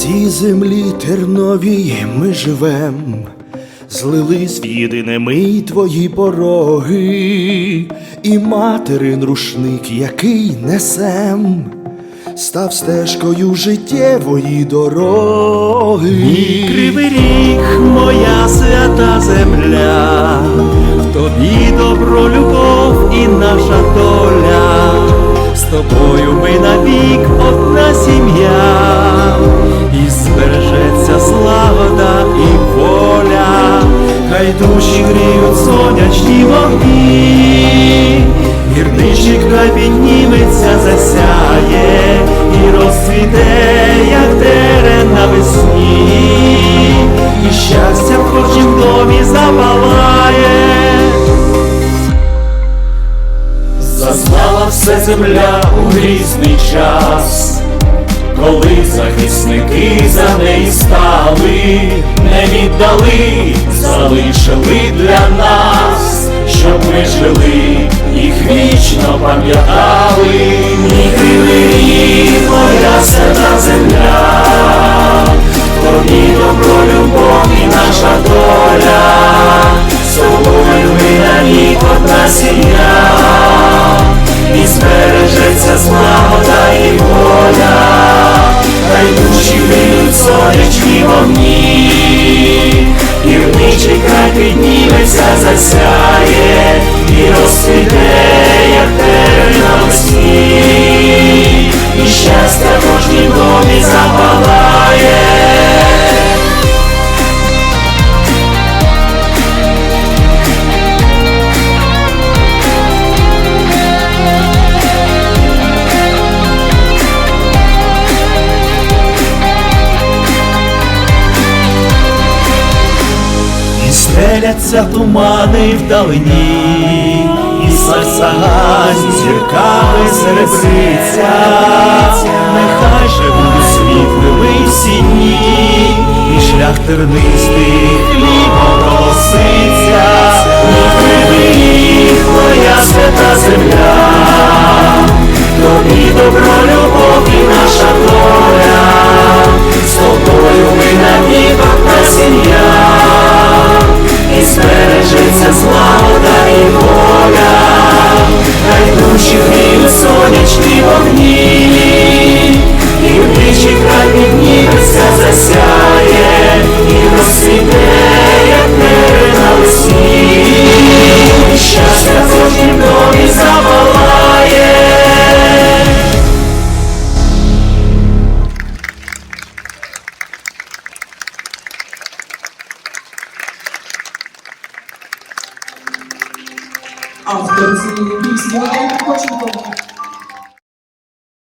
цій землі терновій ми живем, злились в єдине ми й твої пороги, і материн рушник, який несем, став стежкою життєвої дороги. Мій кривий ріг, моя свята земля, в тобі добро, любов і наша доля, з тобою ми навік душі гріють сонячні вогні, гірничий край підніметься, засяє і розцвіте, як терен навесні, і щастя в кожнім домі запалає. Зазнала все земля у грізний час, коли захисники за неї стали, не віддали, залишили для нас, щоб ми жили, їх вічно пам'ятали, стеляться тумани вдалині, і сагань зірками серебриться, нехай живуть світлими всі і шлях тернистий хлібом голоситься, Мій кривий ріг, моя злагода і воля, хай душі гріють сонячні вогні, Автор цієї пісні Олег Коченко.